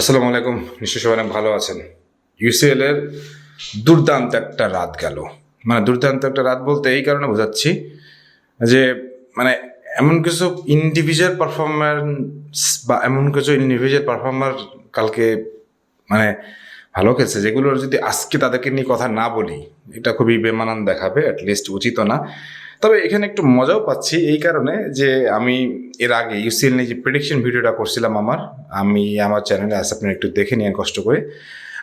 আসসালামু আলাইকুম। নিশ্চয়ই সবাই ভালো আছেন। ইউসিএল এর দুর্দান্ত একটা রাত গেল। মানে দুর্দান্ত একটা রাত বলতে এই কারণে বোঝাচ্ছি যে মানে এমন কিছু ইন্ডিভিজুয়াল পারফরম্যান্স বা এমন কিছু ইন্ডিভিজুয়াল পারফর্মার কালকে মানে ভালো খেলছে, যেগুলোর যদি আজকে তাদেরকে নিয়ে কথা না বলি, এটা খুবই বেমানান দেখাবে অ্যাটলিস্ট উচিত না। তবে এখানে একটু মজাও পাচ্ছি এই কারণে যে আমি এর আগে ইউসিএল নিয়ে যে প্রেডিকশন ভিডিওটা করছিলাম আমার, আমি আমার চ্যানেলে আছে আপনারা একটু দেখে নিয়ে কষ্ট করে,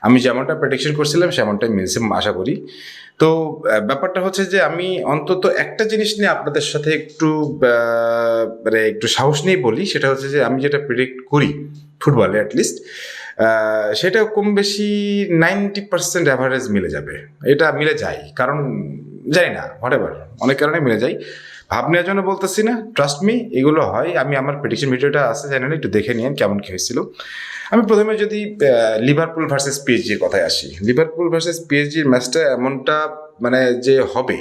আমি যেমনটা প্রেডিকশন করছিলাম সেমনটাই মিলছে আশা করি। তো ব্যাপারটা হচ্ছে যে আমি অন্তত একটা জিনিস নিয়ে আপনাদের সাথে একটু মানে একটু সাহস নিয়ে বলি, সেটা হচ্ছে যে আমি যেটা প্রেডিক্ট করি ফুটবলে অ্যাটলিস্ট সেটা কম বেশি নাইনটি পার্সেন্ট অ্যাভারেজ মিলে যাবে। এটা মিলে যায়, কারণ জানি না হোয়াট এভার অনেক কারণে মিলে যায়। ভাব নেওয়ার জন্য বলতেছি না ট্রাস্ট মি এগুলো হয়। আমি আমার প্রেডিকশন ভিডিওটা আছে চ্যানেলে একটু দেখে নিন কেমন কি হয়েছিল। আমি প্রথমে যদি লিভারপুল ভার্সেস পিএইচজির কথায় আসি। লিভারপুল ভার্সেস পিএইচজির ম্যাচটা এমনটা মানে যে হবে,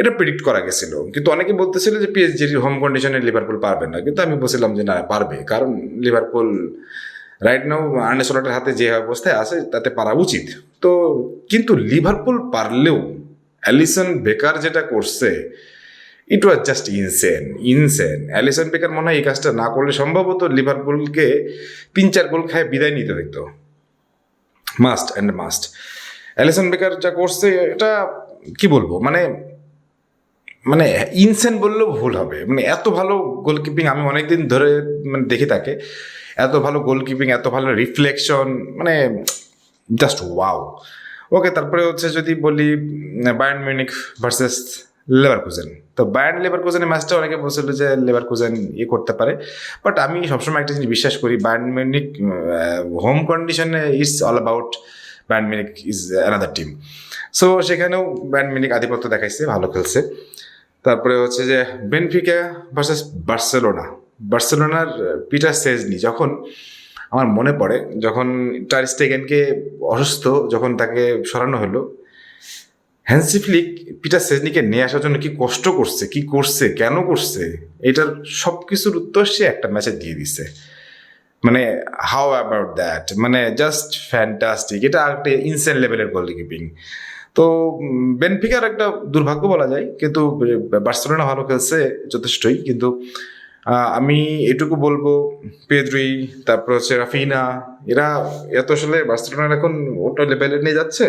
এটা প্রেডিক্ট করা গেছিল। কিন্তু অনেকে বলতেছিল যে পিএইচজির হোম কন্ডিশনে লিভারপুল পারবে না। কিন্তু আমি বলছিলাম যে না, পারবে। কারণ লিভারপুল রাইট নাও আর্নে সোলাটের হাতে যে অবস্থায় আছে, তাতে পারা উচিত। তো কিন্তু লিভারপুল পারলেও অ্যালিসন বেকার যেটা করছে it was just insane insane Alisson Becker মনে হয় এই কাজটা না করলে সম্ভবত লিভারপুলকে তিন চার গোল খায় বিদায় নিতে হইতো। Must and must Alisson Becker যা করছে, এটা কি বলব? মানে মানে ইনসেন বললেও ভুল হবে। মানে এত ভালো গোলকিপিং আমি অনেকদিন ধরে মানে দেখি তাকে। এত ভালো গোলকিপিং এত ভালো রিফ্লেকশন মানে জাস্ট ওয়াও ওকে তারপরে হচ্ছে যদি বলি Bayern Munich versus Leverkusen তো বায়ার্ন লেভারকুজেনের ম্যাচটা অনেকে বলছিল যে লেভারকুজেন ইয়ে করতে পারে। বাট আমি সবসময় একটা জিনিস বিশ্বাস করি বায়ার্ন মিউনিক হোম কন্ডিশনে it's all about Bayern Munich is another team so সেখানেও বায়ার্ন মিউনিক আধিপত্য দেখাইছে, ভালো খেলছে। তারপরে হচ্ছে যে বেনফিকা ভার্সেস বার্সেলোনা বার্সেলোনার পিটার সেজনি যখন আমার মনে পড়ে যখন টার স্টেগেনকে অসুস্থ যখন তাকে সরানো হলো, হ্যান্সি ফ্লিক পিটার সেজনিকে নিয়ে আসার জন্য কি কষ্ট করছে, কি করছে, কেন করছে, এটার সব কিছুর উত্তর সে একটা ম্যাচে দিয়ে দিছে। মানে হাউ অ্যাবাউট দ্যাট মানে জাস্ট ফ্যান্টাস্টিক এটা একটা ইনসেন লেভেলের গোল কিপিং তো বেনফিকার একটা দুর্ভাগ্য বলা যায়, কিন্তু, বার্সেলোনা ভালো খেলছে, যথেষ্টই, কিন্তু আমি এটুকু বলব, পেদ্রি, তারপর হচ্ছে রাফিনা, এরা এত আসলে বার্সেলোনার এখন ওটা লেভেলে নিয়ে যাচ্ছে।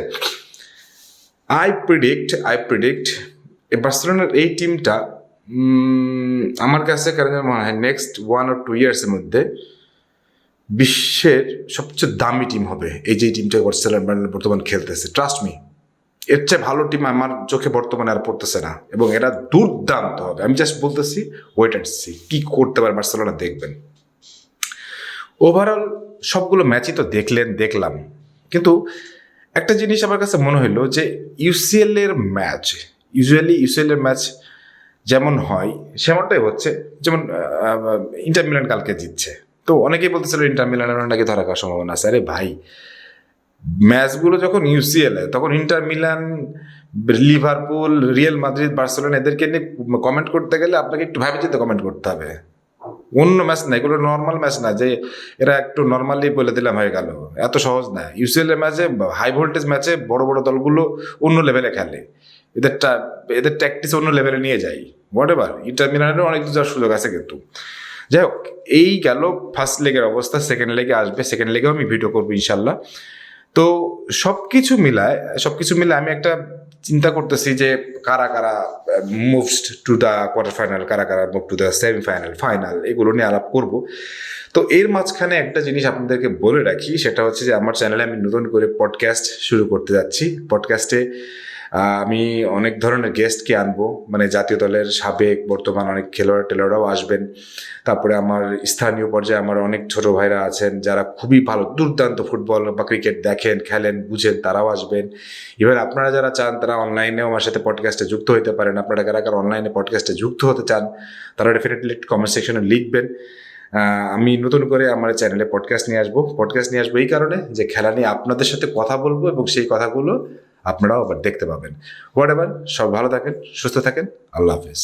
আই প্রিডিক্ট আই প্রিডিক্ট বার্সেলোনার এই টিমটা আমার কাছে কারণ মনে হয় নেক্সট ওয়ান অর টু ইয়ার্সের মধ্যে বিশ্বের সবচেয়ে দামি টিম হবে। এই যে টিমটা বার্সেলোনা বর্তমান খেলতেছে ট্রাস্ট মি এর চেয়ে ভালো টিম আমার চোখে বর্তমানে আর পড়তেছে না। এবং এরা দুর্দান্ত হবে। আমি জাস্ট বলতেছি ওয়েট অ্যান্ড সি কি করতে পারে বার্সেলোনা দেখবেন। ওভারঅল সবগুলো ম্যাচই তো দেখলেন, দেখলাম। কিন্তু একটা জিনিস আমার কাছে মনে হলো যে ইউসিএল এর ম্যাচ ইউজুয়ালি ইউসিএল এর ম্যাচ যেমন হয়, সেমনটাই হচ্ছে। যেমন ইন্টার মিলান কালকে জিতছে। তো অনেকেই বলতেছিল ইন্টার মিলানের নাকি ধরা খাওয়ার সম্ভাবনা আছে। আরে ভাই ম্যাচগুলো যখন ইউসিএল এ, তখন Inter Milan, Liverpool, Real Madrid, Barcelona, এদেরকে নিয়ে কমেন্ট করতে গেলে আপনাকে একটু ভাবে চিন্তে কমেন্ট করতে হবে। অন্য ম্যাচ না, এগুলো নর্মাল ম্যাচ না, যে এরা একটু নর্মালি বলে দিলাম হয়ে গেল। এত সহজ না। ইউসিএল এর ম্যাচে হাই ভোল্টেজ ম্যাচে বড় বড় দলগুলো অন্য লেভেলে খেলে। এদের এদের ট্যাকটিস অন্য লেভেলে নিয়ে যায়। হোয়াট এভার ইন্টার মিলানেরও অনেক যাওয়ার সুযোগ আছে কিন্তু। যাই হোক, এই গেল ফার্স্ট লেগের অবস্থা সেকেন্ড লেগে আসবে। সেকেন্ড লেগেও আমি ভিডিও করব ইনশাল্লাহ। তো সব কিছু মিলায় সব কিছু মিলে আমি একটা চিন্তা করতেছি যে কারা কারা moves to the quarter final কারা কারা move to the semifinal final এগুলো নিয়ে আলাপ করব। তো এর মাঝখানে একটা জিনিস আপনাদেরকে বলে রাখি, সেটা হচ্ছে যে আমার চ্যানেলে আমি নতুন করে পডকাস্ট শুরু করতে যাচ্ছি। পডকাস্টে আমি অনেক ধরনের গেস্টকে আনব। মানে জাতীয় দলের সাবেক বর্তমান অনেক খেলোয়াড় টেলোয়াড়রাও আসবেন। তারপরে আমার স্থানীয় পর্যায়ে আমার অনেক ছোট ভাইরা আছেন, যারা খুবই ভালো দুর্দান্ত ফুটবল বা ক্রিকেট দেখেন, খেলেন, বুঝেন, তারাও আসবেন। ইভেন আপনারা যারা চান, তারা অনলাইনেও আমার সাথে পডকাস্টে যুক্ত হতে পারেন। আপনারা কারা কারা অনলাইনে পডকাস্টে যুক্ত হতে চান, তারা ডেফিনেটলি কমেন্ট সেকশনে লিখবেন। আমি নতুন করে আমার চ্যানেলে পডকাস্ট নিয়ে আসব। পডকাস্ট নিয়ে আসব এই কারণে যে, খেলা নিয়ে আপনাদের সাথে কথা বলব এবং সেই কথাগুলো আপনারাও আবার দেখতে পাবেন। হোয়াট এভার সব ভালো থাকেন সুস্থ থাকেন আল্লাহ হাফেজ।